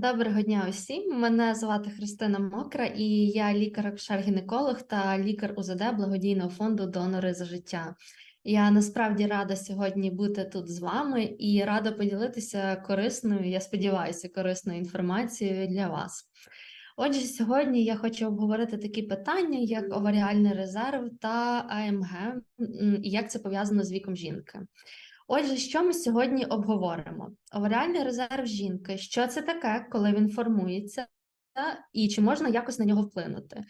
Доброго дня усім. Мене звати Христина Мокра, і я лікар-акушер-гінеколог та лікар УЗД благодійного фонду Донори за життя. Я насправді рада сьогодні бути тут з вами і рада поділитися корисною, я сподіваюся, корисною інформацією для вас. Отже, сьогодні я хочу обговорити такі питання, як оваріальний резерв та АМГ, і як це пов'язано з віком жінки. Отже, що ми сьогодні обговоримо? Оваріальний резерв жінки. Що це таке, коли він формується, і чи можна якось на нього вплинути?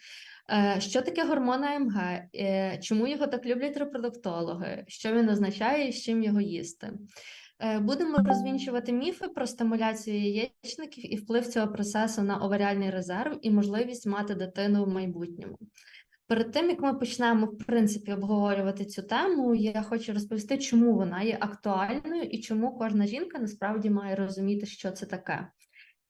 Е, Що таке гормон АМГ? Е, Чому його так люблять репродуктологи? Що він означає і з чим його їсти? Е, Будемо розвінчувати міфи про стимуляцію яєчників і вплив цього процесу на оваріальний резерв і можливість мати дитину в майбутньому. Перед тим як ми почнемо в принципі обговорювати цю тему, я хочу розповісти, чому вона є актуальною і чому кожна жінка насправді має розуміти, що це таке.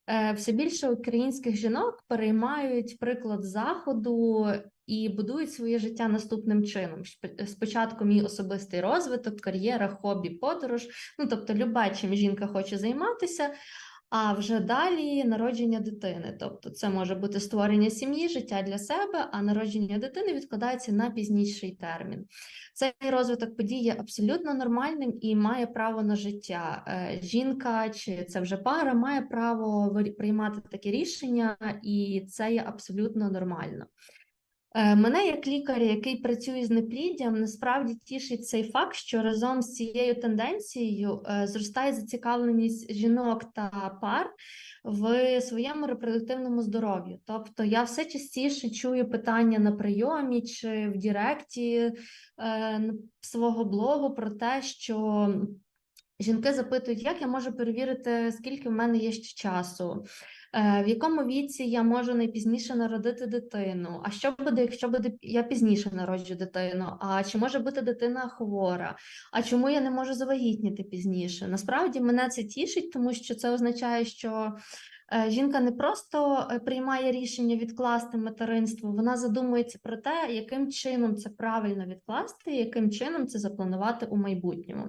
Е, Все більше українських жінок переймають приклад заходу і будують своє життя наступним чином: спочатку мій особистий розвиток, кар'єра, хобі, подорож. Ну тобто, любе, чим жінка хоче займатися. А вже далі народження дитини. Тобто, це може бути створення сім'ї, життя для себе, а народження дитини відкладається на пізніший термін. Цей розвиток подій є абсолютно нормальним і має право на життя. Е, Жінка чи це вже пара має право приймати такі рішення, і це є абсолютно нормально. Е, Мене, як лікаря, який працює з непліддям, насправді тішить цей факт, що разом з цією тенденцією е, зростає зацікавленість жінок та пар в своєму репродуктивному здоров'ю. Тобто я все частіше чую питання на прийомі чи в Діректі е, свого блогу про те, що жінки запитують, як я можу перевірити, скільки в мене є ще часу. Е, В якому віці я можу найпізніше народити дитину? А що буде, якщо буде я пізніше народжу дитину? А чи може бути дитина хвора? А чому я не можу завагітніти пізніше? Насправді мене це тішить, тому що це означає, що е, жінка не просто е, приймає рішення відкласти материнство, вона задумується про те, яким чином це правильно відкласти, яким чином це запланувати у майбутньому.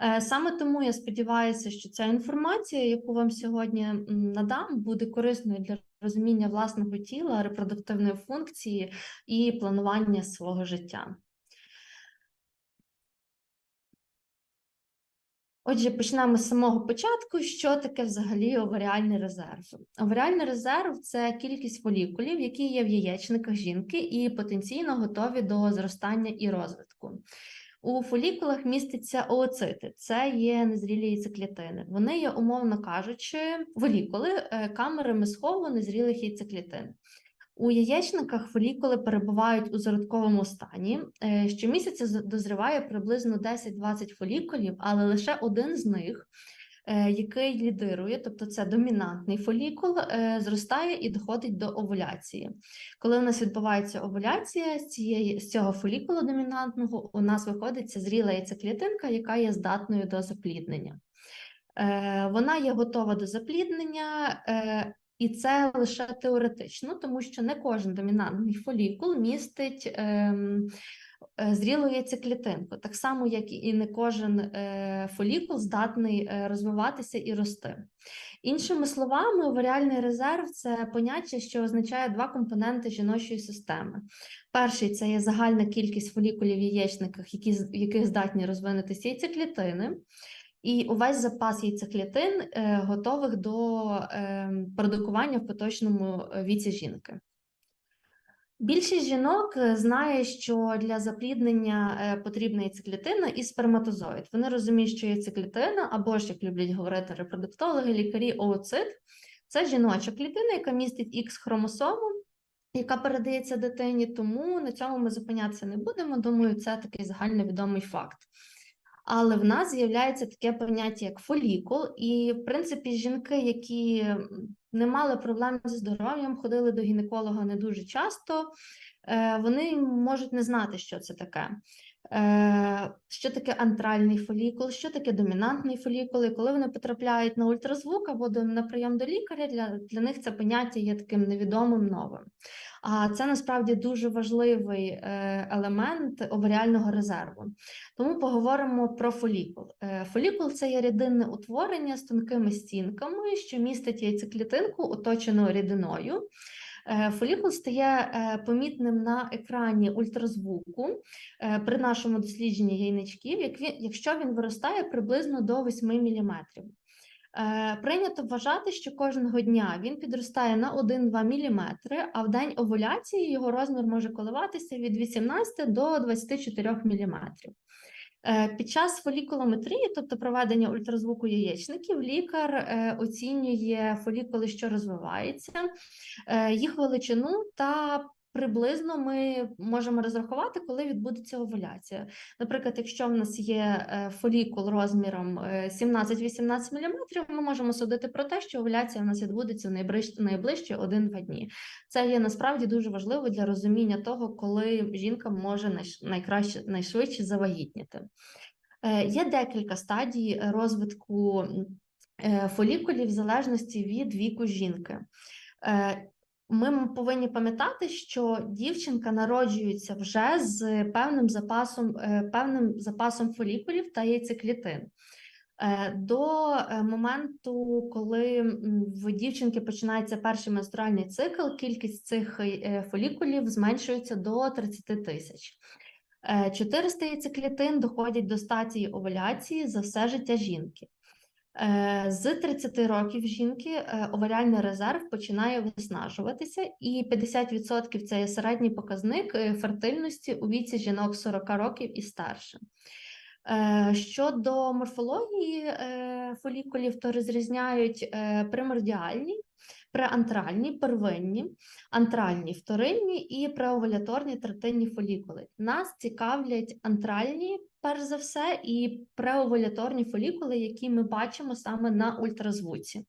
Е, Саме тому я сподіваюся, що ця інформація, яку вам сьогодні надам, буде корисною для розуміння власного тіла, репродуктивної функції і планування свого життя. Отже, почнемо з самого початку. Що таке взагалі оваріальний резерв? Оваріальний резерв це кількість фолікулів, які є в яєчниках жінки і потенційно готові до зростання і розвитку. У фолікулах містяться ооцити, це є незрілі яйцеклітини. Вони є, умовно кажучи, фолікули е, камерами схову незрілих яйцеклітин. У яєчниках фолікули перебувають у зародковому стані. Е, Щомісяця дозріває приблизно 10-20 фолікулів, але лише один з них, який лідирує, тобто це домінантний фолікул, е, зростає і доходить до овуляції. Коли у нас відбувається овуляція, з, цієї, з цього фолікулу домінантного у нас виходить ця зріла яйцеклітинка, яка є здатною до запліднення. Е, Вона є готова до запліднення, е, і це лише теоретично, тому що не кожен домінантний фолікул містить ем, е, зрілу яйцеклітинку, так само, як і не кожен е, фолікул здатний е, розвиватися і рости. Іншими словами, оваріальний резерв це поняття, що означає два компоненти жіночої системи. Перший це є загальна кількість фолікулів в яєчниках, які, яких здатні розвинутися яйцеклітини. І увесь запас яйцеклітин е, готових до е, продукування в поточному е, віці жінки. Більшість жінок е, знає, що для запліднення е, потрібна яйцеклітина і сперматозоїд. Вони розуміють, що яйцеклітина, або ж, як люблять говорити репродуктологи, лікарі, ооцит – це жіноча клітина, яка містить X хромосому, яка передається дитині. Тому на цьому ми зупинятися не будемо. Думаю, це такий загальновідомий факт. Але в нас з'являється таке поняття, як фолікул, і в принципі жінки, які не мали проблем зі здоров'ям, ходили до гінеколога не дуже часто, е, вони можуть не знати, що це таке. Е, Що таке антральний фолікул, що таке домінантний фолікул, і коли вони потрапляють на ультразвук або на прийом до лікаря, для, для них це поняття є таким невідомим новим. А це насправді дуже важливий е, елемент оваріального резерву. Тому поговоримо про фолікул. Е, фолікул це є рідинне утворення з тонкими стінками, що містить яйцеклітинку, оточену рідиною. Е, фолікул стає помітним на екрані ультразвуку при нашому дослідженні яйничків, якщо він виростає приблизно до 8 мм. Е, прийнято вважати, що кожного дня він підростає на 1-2 мм, а в день овуляції його розмір може коливатися від 18 до 24 мм. Е, під час фолікулометрії, тобто проведення ультразвуку яєчників, лікар е, оцінює фолікули, що розвиваються, їх величину та приблизно ми можемо розрахувати, коли відбудеться овуляція. Наприклад, якщо в нас є е, фолікул розміром 17-18 е, мм, ми можемо судити про те, що овуляція в нас відбудеться в найближчі 1-2 дні. Це є насправді дуже важливо для розуміння того, коли жінка може найкраще найшвидше завагітніти. Е, є декілька стадій розвитку фолікулів в залежності від віку жінки. Ми повинні пам'ятати, що дівчинка народжується вже з певним запасом е, певним запасом фолікулів та яйцеклітин. Е, до е, моменту, коли в дівчинки починається перший менструальний цикл, кількість цих фолікулів зменшується до 30 тисяч. 400 яйцеклітин доходять до стадії овуляції за все життя жінки. Е, з 30 років жінки е, оваріальний резерв починає виснажуватися, і 50% це є середній показник е, фертильності у віці жінок 40 років і старше. Щодо морфології фолікулів, то розрізняють примордіальні, преантральні, первинні, антральні, вторинні і преовуляторні третинні фолікули. Нас цікавлять антральні перш за все, і преовуляторні фолікули, які ми бачимо саме на ультразвуці.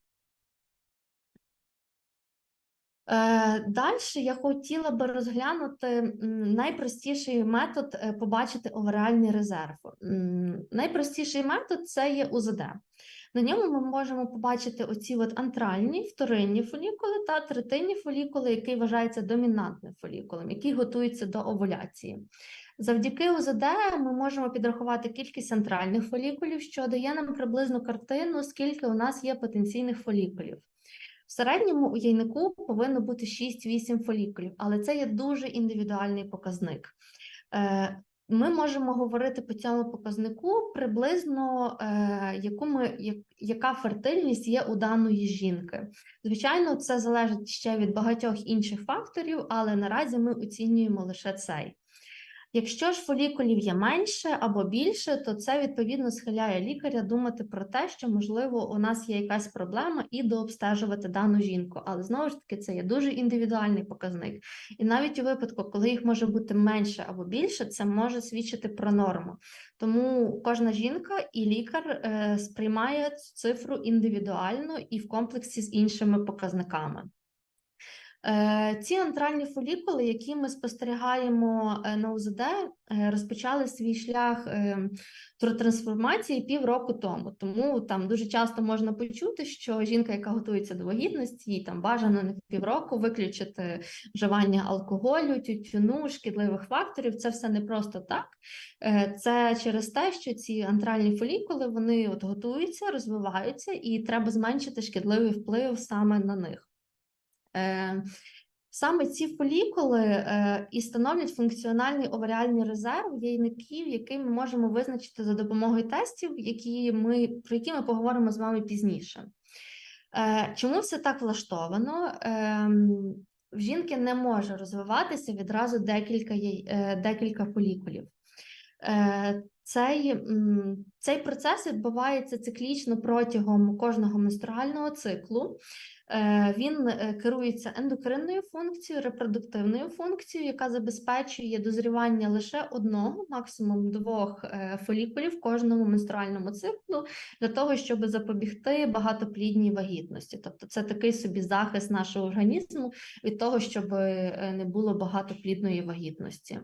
Е, Далі я хотіла би розглянути найпростіший метод е, побачити оваріальний резерв. Найпростіший метод це є УЗД. На ньому ми можемо побачити оці от антральні, вторинні фолікули та третинні фолікули, які вважаються домінантним фолікулом, який готується до овуляції. Завдяки УЗД ми можемо підрахувати кількість центральних фолікулів, що дає нам приблизну картину, скільки у нас є потенційних фолікулів. В середньому у яйнику повинно бути 6-8 фолікулів, але це є дуже індивідуальний показник. Ми можемо говорити по цьому показнику приблизно, е, яку ми, яка фертильність є у даної жінки. Звичайно, це залежить ще від багатьох інших факторів, але наразі ми оцінюємо лише цей. Якщо ж фолікулів є менше або більше, то це відповідно схиляє лікаря думати про те, що, можливо, у нас є якась проблема і дообстежувати дану жінку. Але знову ж таки, це є дуже індивідуальний показник. І навіть у випадку, коли їх може бути менше або більше, це може свідчити про норму. Тому кожна жінка і лікар е, сприймає цю цифру індивідуально і в комплексі з іншими показниками. Е, ці антральні фолікули, які ми спостерігаємо е, на УЗД, е, розпочали свій шлях трансформації півроку тому. Тому там дуже часто можна почути, що жінка, яка готується до вагітності, їй там бажано на півроку виключити вживання алкоголю, тютюну, шкідливих факторів. Це все не просто так. Це через те, що ці антральні фолікули вони от готуються, розвиваються, і треба зменшити шкідливий вплив саме на них. Е, саме ці фолікули е, і становлять функціональний оваріальний резерв яйників, який ми можемо визначити за допомогою тестів, які ми, про які ми поговоримо з вами пізніше. Е, чому все так влаштовано? В жінки не може розвиватися відразу декілька декілька фолікулів. Цей цей процес відбувається циклічно протягом кожного менструального циклу. Е, він е, керується ендокринною функцією, репродуктивною функцією, яка забезпечує дозрівання лише одного, максимум двох е, фолікулів в кожному менструальному циклу для того, щоб запобігти багатоплідній вагітності. Тобто, це такий собі захист нашого організму від того, щоб не було багатоплідної вагітності.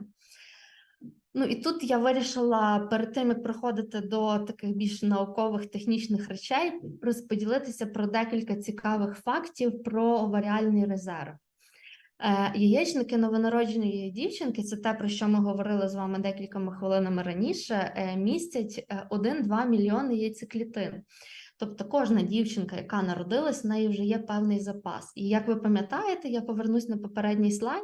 Ну і тут я вирішила перед тим, як приходити до таких більш наукових технічних речей, розподілитися про декілька цікавих фактів про оваріальний резерв. Е, Яєчники новонародженої дівчинки, це те, про що ми говорили з вами декількома хвилинами раніше, е, містять е, 1-2 мільйони яйцеклітин. Тобто кожна дівчинка, яка народилась, в неї вже є певний запас. І як ви пам'ятаєте, я повернусь на попередній слайд.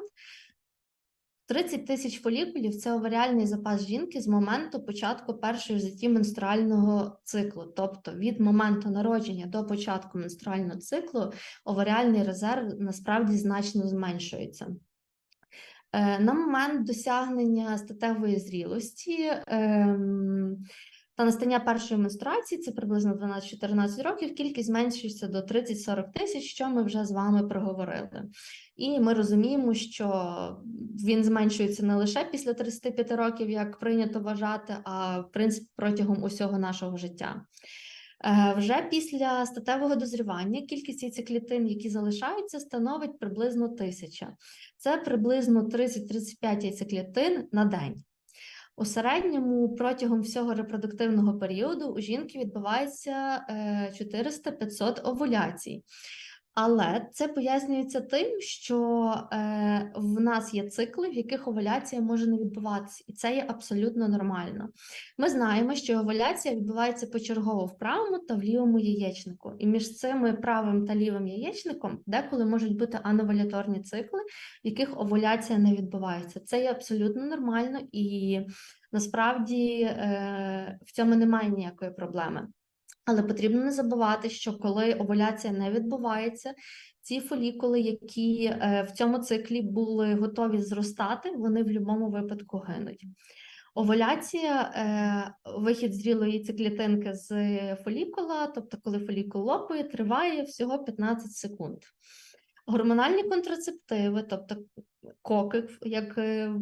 30 тисяч фолікулів це оваріальний запас жінки з моменту початку першої в житті менструального циклу. Тобто від моменту народження до початку менструального циклу оваріальний резерв насправді значно зменшується. Е, На момент досягнення статевої зрілості ем, та настання першої менструації, це приблизно 12-14 років, кількість зменшується до 30-40 тисяч, що ми вже з вами проговорили. І ми розуміємо, що він зменшується не лише після 35 років, як прийнято вважати, а в принципі протягом усього нашого життя. Е, Вже після статевого дозрівання кількість яйцеклітин, які залишаються, становить приблизно тисяча. Це приблизно 30-35 яйцеклітин на день. У середньому протягом всього репродуктивного періоду у жінки відбувається е, 400-500 овуляцій. Але це пояснюється тим, що е, в нас є цикли, в яких овуляція може не відбуватися, і це є абсолютно нормально. Ми знаємо, що овуляція відбувається почергово в правому та в лівому яєчнику, і між цими правим та лівим яєчником деколи можуть бути ановуляторні цикли, в яких овуляція не відбувається. Це є абсолютно нормально, і насправді е, в цьому немає ніякої проблеми. Але потрібно не забувати, що коли овуляція не відбувається, ці фолікули, які е, в цьому циклі були готові зростати, вони в будь-якому випадку гинуть. Овуляція, е, вихід зрілої яйцеклітинки з фолікула, тобто коли фолікул лопає, триває всього 15 секунд. Гормональні контрацептиви, тобто коки, як е,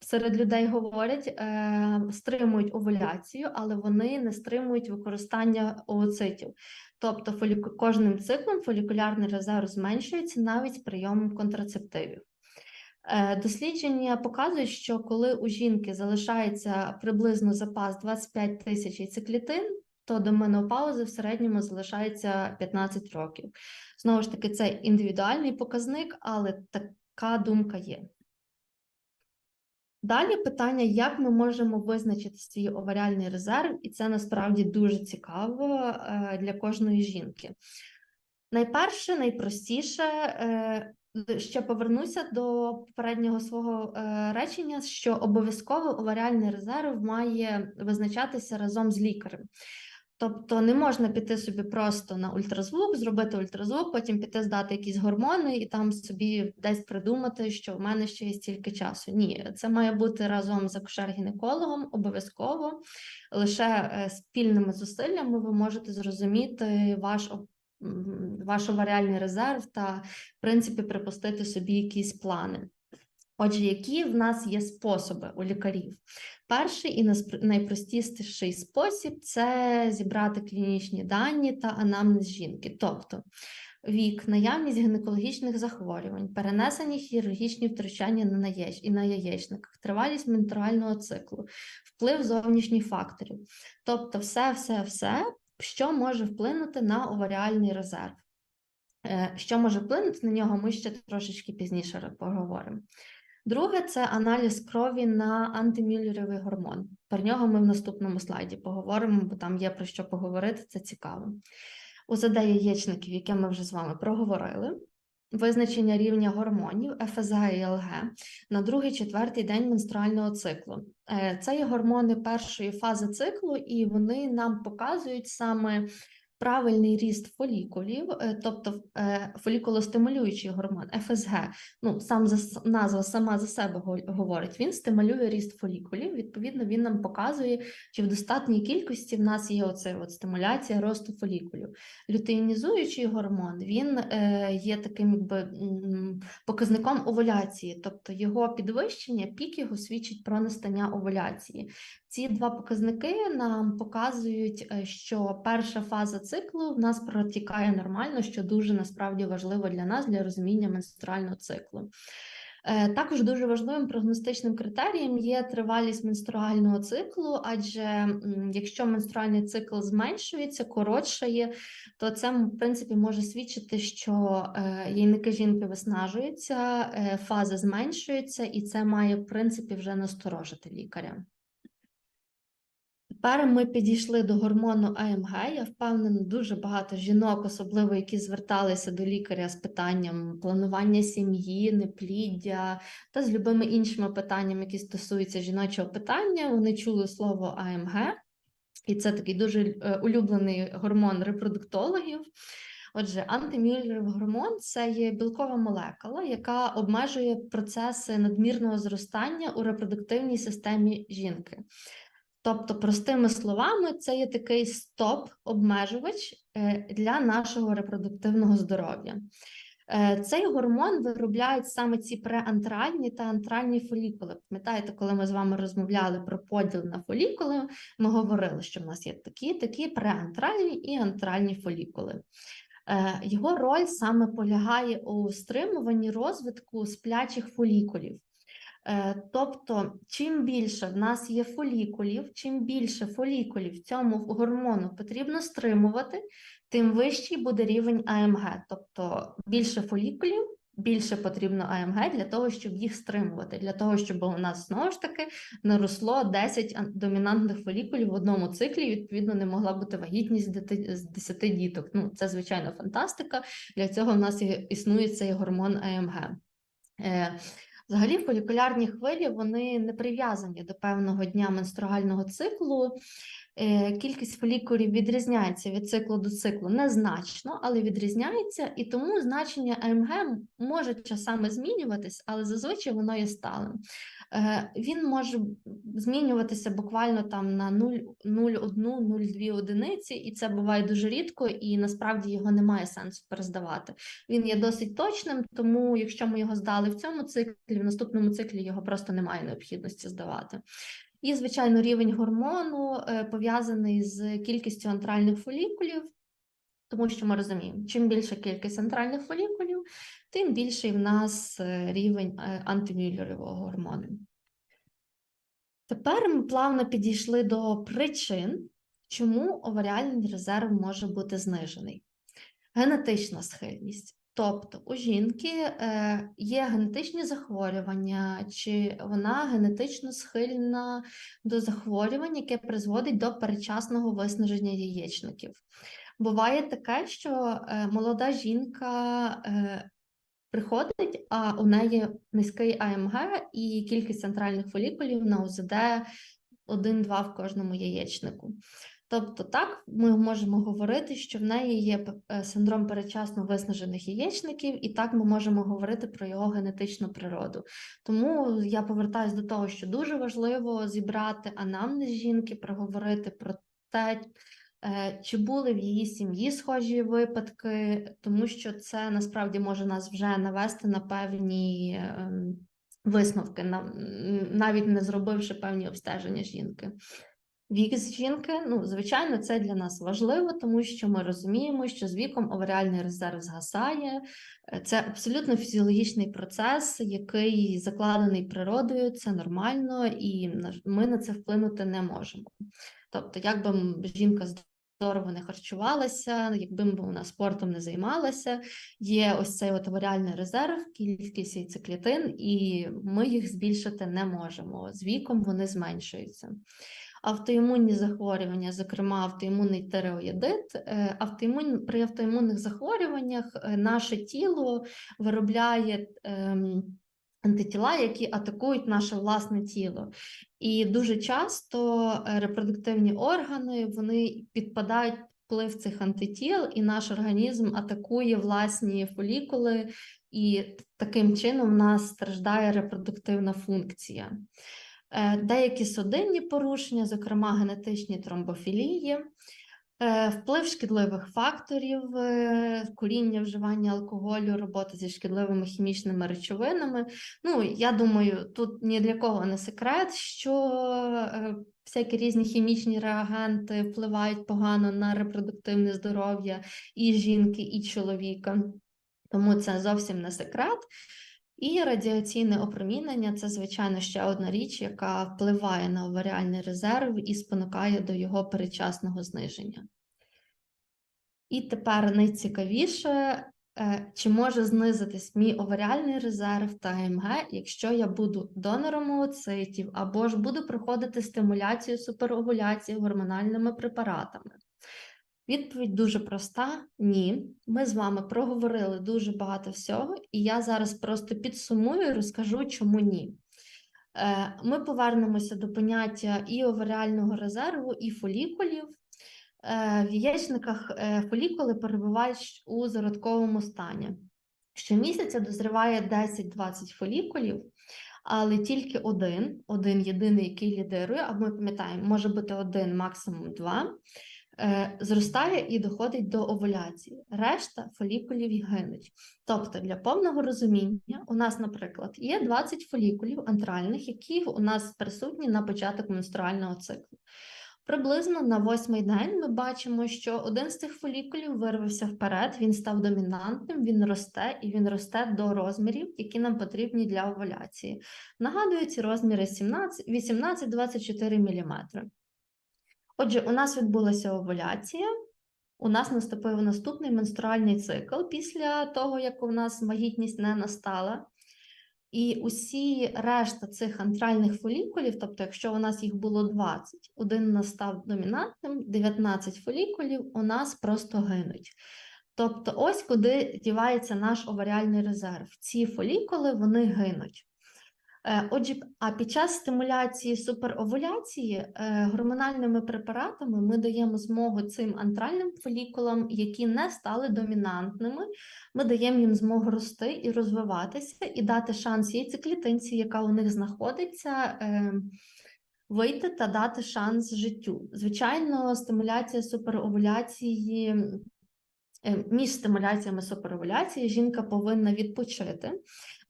серед людей говорять, е, стримують овуляцію, але вони не стримують використання ooцитів. Тобто фоліку... кожним циклом фолікулярний резерв зменшується навіть прийомом контрацептивів. Е, Дослідження показують, що коли у жінки залишається приблизно запас 25 тисяч яйцеклітин, то до менопаузи в середньому залишається 15 років. Знову ж таки, це індивідуальний показник, але така думка є. Далі питання, як ми можемо визначити свій оваріальний резерв, і це насправді дуже цікаво е, для кожної жінки. Найперше, найпростіше, е, ще повернуся до попереднього свого е, речення, що обов'язково оваріальний резерв має визначатися разом з лікарем. Тобто не можна піти собі просто на ультразвук, зробити ультразвук, потім піти здати якісь гормони і там собі десь придумати, що в мене ще є стільки часу. Ні, це має бути разом з акушер-гінекологом обов'язково. Лише е, спільними зусиллями ви можете зрозуміти ваш ваш оваріальний резерв та, в принципі, припустити собі якісь плани. Отже, які в нас є способи у лікарів? Перший і найпростіший спосіб це зібрати клінічні дані та анамнез жінки, тобто вік, наявність гінекологічних захворювань, перенесені хірургічні втручання на яєч... і на яєчниках, тривалість менструального циклу, вплив зовнішніх факторів, тобто, все, все, все, що може вплинути на оваріальний резерв. Е, що може вплинути на нього, ми ще трошечки пізніше поговоримо. Друге це аналіз крові на антимюллеровий гормон. Про нього ми в наступному слайді поговоримо, бо там є про що поговорити, це цікаво. УЗД яєчників, яке ми вже з вами проговорили, визначення рівня гормонів ФСГ і ЛГ на другий четвертий день менструального циклу. Е, це є гормони першої фази циклу, і вони нам показують саме правильний ріст фолікулів, е, тобто е, фолікулостимулюючий гормон ФСГ, ну сам за назва сама за себе говорить, він стимулює ріст фолікулів. Відповідно, він нам показує, чи в достатній кількості в нас є оце от стимуляція росту фолікулів. Лютеїнізуючий гормон він е, є таким якби показником овуляції, тобто його підвищення, пік його свідчить про настання овуляції. Ці два показники нам показують, що перша фаза циклу в нас протікає нормально, що дуже насправді важливо для нас для розуміння менструального циклу. Е, Також дуже важливим прогностичним критерієм є тривалість менструального циклу, адже якщо менструальний цикл зменшується, коротшає, то це в принципі може свідчити, що е, яйники жінки виснажуються, е, фази зменшуються, і це має в принципі вже насторожити лікаря. Тепер ми підійшли до гормону АМГ. Я впевнена, дуже багато жінок, особливо які зверталися до лікаря з питанням планування сім'ї, непліддя та з любими іншими питаннями, які стосуються жіночого питання. Вони чули слово АМГ, і це такий дуже е, улюблений гормон репродуктологів. Отже, антимюллерів гормон це є білкова молекула, яка обмежує процеси надмірного зростання у репродуктивній системі жінки. Тобто, простими словами, це є такий стоп-обмежувач е, для нашого репродуктивного здоров'я. Е, Цей гормон виробляють саме ці преантральні та антральні фолікули. Пам'ятаєте, коли ми з вами розмовляли про поділ на фолікули, ми говорили, що в нас є такі, такі преантральні і антральні фолікули. Е, Його роль саме полягає у стримуванні розвитку сплячих фолікулів. Е, Тобто, чим більше в нас є фолікулів, чим більше фолікулів цьому гормону потрібно стримувати, тим вищий буде рівень АМГ. Тобто більше фолікулів, більше потрібно АМГ для того, щоб їх стримувати, для того, щоб у нас знову ж таки наросло 10 домінантних фолікулів в одному циклі. Відповідно, не могла бути вагітність з 10 діток. Ну, це звичайно фантастика. Для цього в нас існує цей гормон АМГ. Взагалі, фолікулярні хвилі вони не прив'язані до певного дня менстругального циклу. Е, Кількість фолікулів відрізняється від циклу до циклу незначно, але відрізняється, і тому значення МГ може часами змінюватись, але зазвичай воно є сталим. Е, Він може змінюватися буквально там на 0,1-0,2 одиниці, і це буває дуже рідко, і насправді його немає сенсу перездавати. Він є досить точним, тому якщо ми його здали в цьому циклі, в наступному циклі його просто немає необхідності здавати. І, звичайно, рівень гормону е, пов'язаний з кількістю антральних фолікулів, тому що ми розуміємо, чим більша кількість антральних фолікулів, тим більший в нас е, рівень е, антимюллерового гормону. Тепер ми плавно підійшли до причин, чому оваріальний резерв може бути знижений. Генетична схильність. Тобто у жінки е, є генетичні захворювання, чи вона генетично схильна до захворювань, яке призводить до передчасного виснаження яєчників. Буває таке, що е, молода жінка е, приходить, а у неї низький АМГ і кількість центральних фолікулів на УЗД 1-2 в кожному яєчнику. Тобто, так ми можемо говорити, що в неї є е, синдром передчасно виснажених яєчників, і так ми можемо говорити про його генетичну природу. Тому я повертаюся до того, що дуже важливо зібрати анамнез жінки, проговорити про те, чи були в її сім'ї схожі випадки, тому що це насправді може нас вже навести на певні ем, висновки, на- навіть не зробивши певні обстеження жінки. Вік з жінки, ну, звичайно, це для нас важливо, тому що ми розуміємо, що з віком оваріальний резерв згасає. Це абсолютно фізіологічний процес, який закладений природою, це нормально, і ми на це вплинути не можемо. Тобто, як би м- жінка здорово не харчувалася, якби вона спортом не займалася, є ось цей от оваріальний резерв, кількість яйцеклітин, і ми їх збільшити не можемо. З віком вони зменшуються автоімунні захворювання, зокрема автоімунний тиреоїдит. Е, Автоімун... При автоімунних захворюваннях е, наше тіло виробляє ем, антитіла, які атакують наше власне тіло. І дуже часто е, репродуктивні органи вони підпадають вплив цих антитіл, і наш організм атакує власні фолікули, і таким чином в нас страждає репродуктивна функція. Е, Деякі судинні порушення, зокрема генетичні тромбофілії, е, вплив шкідливих факторів, е, куріння, вживання алкоголю, робота зі шкідливими хімічними речовинами. Ну, я думаю, тут ні для кого не секрет, що всякі різні хімічні реагенти впливають погано на репродуктивне здоров'я і жінки, і чоловіка. Тому це зовсім не секрет. І радіаційне опромінення це, звичайно, ще одна річ, яка впливає на оваріальний резерв і спонукає до його передчасного зниження. І тепер найцікавіше, е, чи може знизитись мій оваріальний резерв та МГ, якщо я буду донором ooцитів або ж буду проходити стимуляцію суперовуляції гормональними препаратами. Відповідь дуже проста: ні. Ми з вами проговорили дуже багато всього, і я зараз просто підсумую і розкажу, чому ні. Е, ми повернемося до поняття і оваріального резерву, і фолікулів. Е, в яєчниках е, фолікули перебувають у зародковому стані. Щомісяця дозріває 10-20 фолікулів, але тільки один, один єдиний, який лідирує, або ми пам'ятаємо, може бути один, максимум два. Е, зростає і доходить до овуляції. Решта фолікулів гинуть. Тобто, для повного розуміння, у нас, наприклад, є 20 фолікулів антральних, які у нас присутні на початок менструального циклу. Приблизно на восьмий день ми бачимо, що один з цих фолікулів вирвався вперед, він став домінантним, він росте і він росте до розмірів, які нам потрібні для овуляції. Нагадую, ці розміри 18-24 мм. Отже, у нас відбулася овуляція, у нас наступив наступний менструальний цикл після того, як у нас вагітність не настала. І усі решта цих антральних фолікулів, тобто, якщо у нас їх було 20, один настав домінантним, 19 фолікулів у нас просто гинуть. Тобто, ось куди дівається наш оваріальний резерв. Ці фолікули вони гинуть. Е, отже, а під час стимуляції суперовуляції е, гормональними препаратами ми даємо змогу цим антральним фолікулам, які не стали домінантними, ми даємо їм змогу рости і розвиватися, і дати шанс яйцеклітинці, яка у них знаходиться, е, вийти та дати шанс життю. Звичайно, стимуляція суперовуляції. Між стимуляціями суперовуляції жінка повинна відпочити.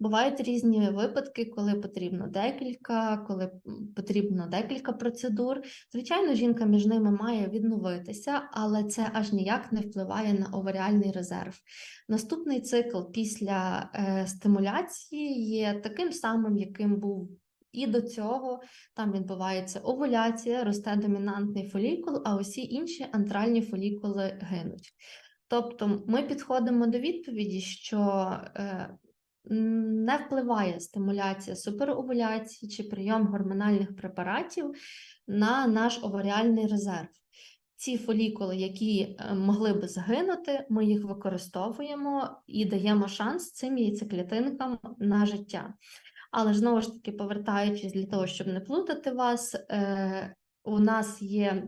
Бувають різні випадки, коли потрібно декілька, коли потрібно декілька процедур. Звичайно, жінка між ними має відновитися, але це аж ніяк не впливає на оваріальний резерв. Наступний цикл після е, стимуляції є таким самим, яким був. І до цього там відбувається овуляція, росте домінантний фолікул, а усі інші антральні фолікули гинуть. Тобто ми підходимо до відповіді, що е, не впливає стимуляція суперовуляції чи прийом гормональних препаратів на наш оваріальний резерв. Ці фолікули, які е, могли би згинути, ми їх використовуємо і даємо шанс цим яйцеклітинкам на життя. Але знову ж таки, повертаючись для того, щоб не плутати вас, е, у нас є.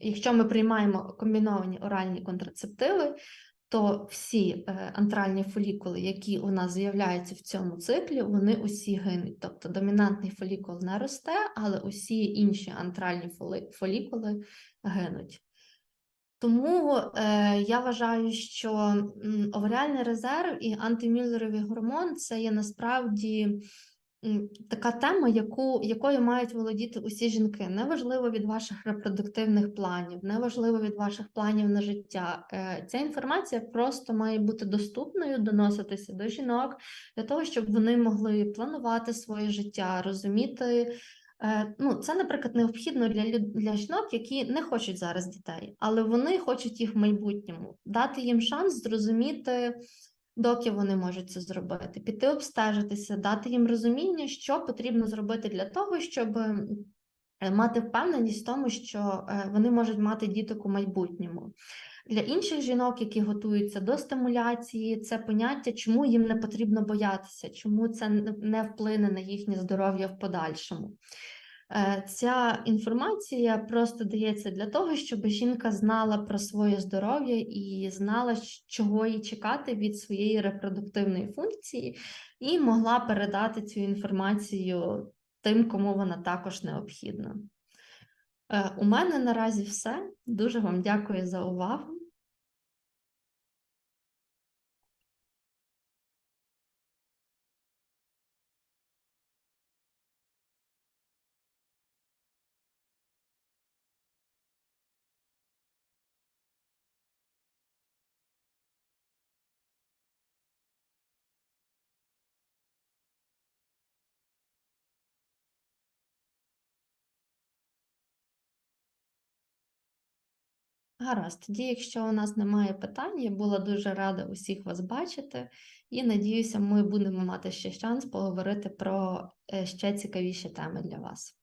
Якщо ми приймаємо комбіновані оральні контрацептиви, то всі е, антральні фолікули, які у нас з'являються в цьому циклі, вони усі гинуть. Тобто домінантний фолікул не росте, але усі інші антральні фолікули гинуть. Тому е, я вважаю, що оваріальний резерв і антимюллеровий гормон це є насправді така тема, яку, якою мають володіти усі жінки. Неважливо від ваших репродуктивних планів, неважливо від ваших планів на життя. Е, ця інформація просто має бути доступною, доноситися до жінок для того, щоб вони могли планувати своє життя, розуміти. Е, ну, це, наприклад, необхідно для для жінок, які не хочуть зараз дітей, але вони хочуть їх в майбутньому, дати їм шанс зрозуміти доки вони можуть це зробити, піти обстежитися, дати їм розуміння, що потрібно зробити для того, щоб е, мати впевненість в тому, що е, вони можуть мати діток у майбутньому. Для інших жінок, які готуються до стимуляції, це поняття, чому їм не потрібно боятися, чому це не вплине на їхнє здоров'я в подальшому. Е, ця інформація просто дається для того, щоб жінка знала про своє здоров'я і знала, чого їй чекати від своєї репродуктивної функції, і могла передати цю інформацію тим, кому вона також необхідна. Е, у мене наразі все. Дуже вам дякую за увагу. Гаразд, тоді, якщо у нас немає питань, я була дуже рада усіх вас бачити, і надіюся, ми будемо мати ще шанс поговорити про е, ще цікавіші теми для вас.